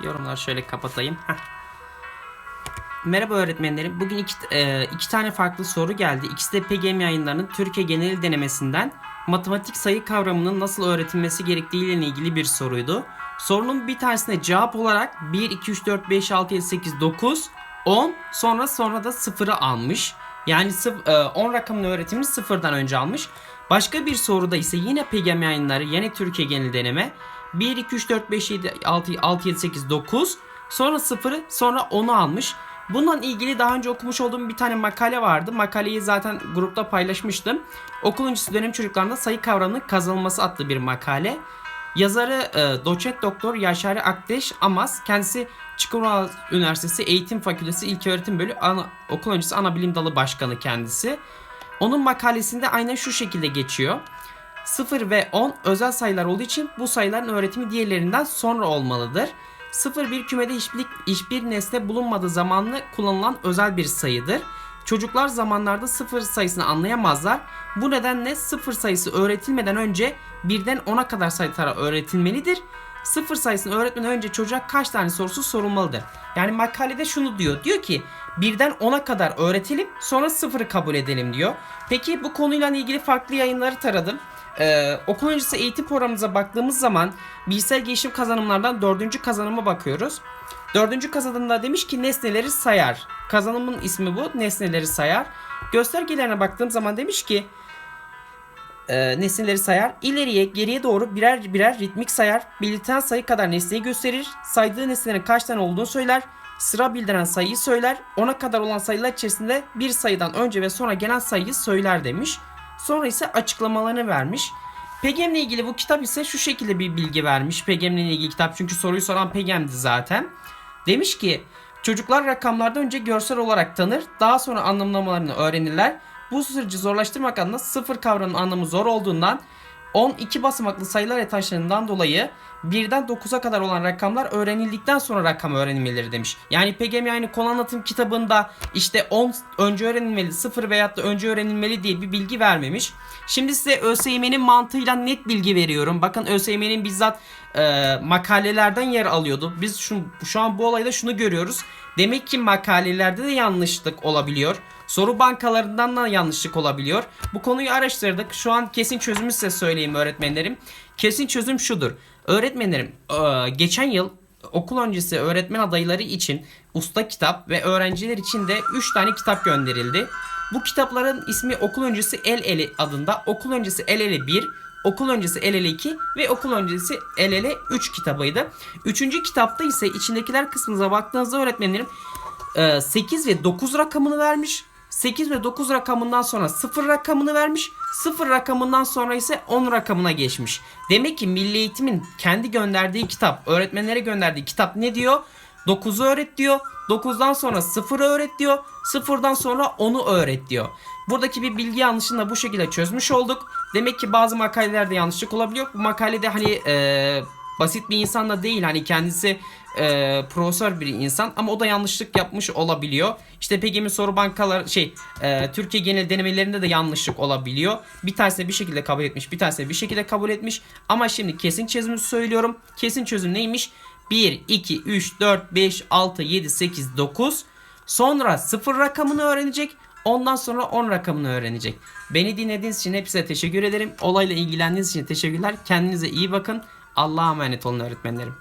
Yorumları şöyle kapatayım. Heh. Merhaba öğretmenlerim. Bugün iki, e, iki tane farklı soru geldi. İkisi de PGM yayınlarının Türkiye genel denemesinden matematik sayı kavramının nasıl öğretilmesi gerektiği ile ilgili bir soruydu. Sorunun bir tanesine cevap olarak 1, 2, 3, 4, 5, 6, 7, 8, 9, 10 sonra sonra da 0'ı almış. Yani sıf- e, 10 rakamını öğretimini sıfırdan önce almış. Başka bir soruda ise yine PGM yayınları yine Türkiye genel deneme 1, 2, 3, 4, 5, 7, 6, 6 7, 8, 9 sonra 0'ı sonra 10'u almış. Bununla ilgili daha önce okumuş olduğum bir tane makale vardı. Makaleyi zaten grupta paylaşmıştım. Okul öncesi dönem çocuklarında sayı kavramının kazanılması adlı bir makale. Yazarı e, doçent doktor Yaşari Akdeş Amaz. Kendisi Çukurova Üniversitesi Eğitim Fakültesi İlköğretim Bölümü ana, okul öncesi ana bilim dalı başkanı kendisi. Onun makalesinde aynen şu şekilde geçiyor. 0 ve 10 özel sayılar olduğu için bu sayıların öğretimi diğerlerinden sonra olmalıdır. 0 bir kümede hiçbir, hiçbir nesne bulunmadığı zamanlı kullanılan özel bir sayıdır. Çocuklar zamanlarda sıfır sayısını anlayamazlar. Bu nedenle sıfır sayısı öğretilmeden önce birden 10'a kadar sayılara öğretilmelidir. Sıfır sayısını öğretmeden önce çocuğa kaç tane sorusu sorulmalıdır. Yani makalede şunu diyor. Diyor ki birden 10'a kadar öğretelim sonra sıfırı kabul edelim diyor. Peki bu konuyla ilgili farklı yayınları taradım. Ee, okul öncesi eğitim programımıza baktığımız zaman bilgisayar gelişim kazanımlardan dördüncü kazanıma bakıyoruz. Dördüncü kazanımda demiş ki nesneleri sayar. Kazanımın ismi bu nesneleri sayar. Göstergelerine baktığım zaman demiş ki e, nesneleri sayar. İleriye geriye doğru birer birer ritmik sayar. Belirtilen sayı kadar nesneyi gösterir. Saydığı nesnelerin kaç tane olduğunu söyler. Sıra bildiren sayıyı söyler. Ona kadar olan sayılar içerisinde bir sayıdan önce ve sonra gelen sayıyı söyler demiş. Sonra ise açıklamalarını vermiş. PGM ile ilgili bu kitap ise şu şekilde bir bilgi vermiş. PGM ile ilgili kitap çünkü soruyu soran PGM'di zaten. Demiş ki çocuklar rakamlardan önce görsel olarak tanır, daha sonra anlamlamalarını öğrenirler. Bu süreci zorlaştırmak adına sıfır kavramının anlamı zor olduğundan 12 basamaklı sayılar etaşlarından dolayı 1'den 9'a kadar olan rakamlar öğrenildikten sonra rakam öğrenilmeleri demiş. Yani PGM yani konu anlatım kitabında işte 10 önce öğrenilmeli, 0 veyahut da önce öğrenilmeli diye bir bilgi vermemiş. Şimdi size ÖSYM'nin mantığıyla net bilgi veriyorum. Bakın ÖSYM'nin bizzat e, makalelerden yer alıyordu. Biz şu, şu an bu olayda şunu görüyoruz. Demek ki makalelerde de yanlışlık olabiliyor. Soru bankalarından da yanlışlık olabiliyor. Bu konuyu araştırdık. Şu an kesin çözümü size söyleyeyim öğretmenlerim. Kesin çözüm şudur. Öğretmenlerim e, geçen yıl okul öncesi öğretmen adayları için usta kitap ve öğrenciler için de 3 tane kitap gönderildi. Bu kitapların ismi okul öncesi el ele adında. Okul öncesi el ele 1, okul öncesi el ele 2 ve okul öncesi el ele 3 kitabıydı. Üçüncü kitapta ise içindekiler kısmınıza baktığınızda öğretmenlerim e, 8 ve 9 rakamını vermiş. 8 ve 9 rakamından sonra 0 rakamını vermiş. 0 rakamından sonra ise 10 rakamına geçmiş. Demek ki Milli Eğitim'in kendi gönderdiği kitap, öğretmenlere gönderdiği kitap ne diyor? 9'u öğret diyor. 9'dan sonra 0'ı öğret diyor. 0'dan sonra 10'u öğret diyor. Buradaki bir bilgi yanlışını da bu şekilde çözmüş olduk. Demek ki bazı makalelerde yanlışlık olabiliyor. Bu makalede hani e, basit bir insan da değil. Hani kendisi e, profesör bir insan ama o da yanlışlık yapmış olabiliyor. İşte PGM soru bankalar şey e, Türkiye genel denemelerinde de yanlışlık olabiliyor. Bir tanesini bir şekilde kabul etmiş, bir tanesini bir şekilde kabul etmiş. Ama şimdi kesin çözümü söylüyorum. Kesin çözüm neymiş? 1, 2, 3, 4, 5, 6, 7, 8, 9. Sonra 0 rakamını öğrenecek. Ondan sonra 10 rakamını öğrenecek. Beni dinlediğiniz için hepsize teşekkür ederim. Olayla ilgilendiğiniz için teşekkürler. Kendinize iyi bakın. Allah'a emanet olun öğretmenlerim.